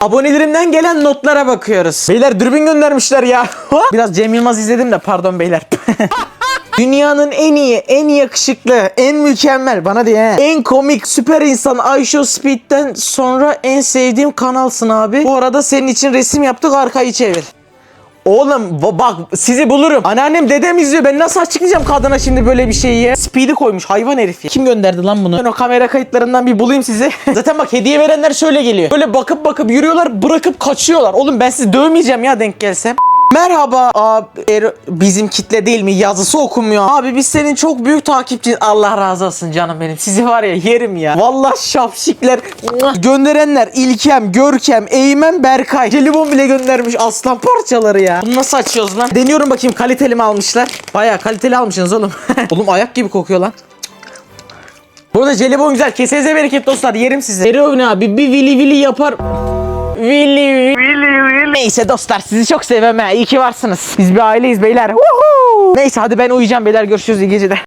Abonelerimden gelen notlara bakıyoruz. Beyler dürbün göndermişler ya. Biraz Cem Yılmaz izledim de pardon beyler. Dünyanın en iyi, en yakışıklı, en mükemmel bana diye en komik süper insan iShow Speed'den sonra en sevdiğim kanalsın abi. Bu arada senin için resim yaptık arkayı çevir. Oğlum ba- bak sizi bulurum. Anneannem dedem izliyor. Ben nasıl açıklayacağım kadına şimdi böyle bir şeyi? Speed'i koymuş hayvan herif ya. Kim gönderdi lan bunu? Ben o kamera kayıtlarından bir bulayım sizi. Zaten bak hediye verenler şöyle geliyor. Böyle bakıp bakıp yürüyorlar bırakıp kaçıyorlar. Oğlum ben sizi dövmeyeceğim ya denk gelsem. Merhaba abi Er- bizim kitle değil mi yazısı okunmuyor. Abi biz senin çok büyük takipçin. Allah razı olsun canım benim. Sizi var ya yerim ya. Vallahi şapşikler. Gönderenler İlkem, Görkem, Eymen, Berkay. Jelibon bile göndermiş aslan parçaları ya. Bunu nasıl açıyoruz lan? Deniyorum bakayım kaliteli mi almışlar? Baya kaliteli almışsınız oğlum. oğlum ayak gibi kokuyor lan. Bu arada jelibon güzel. Kesenize bereket dostlar. Yerim sizi. Ne abi? Bir vili vili yapar. Vili vili. Neyse dostlar sizi çok sevmem. İyi ki varsınız. Biz bir aileyiz beyler. Woohoo! Neyse hadi ben uyuyacağım beyler. Görüşürüz iyi geceler.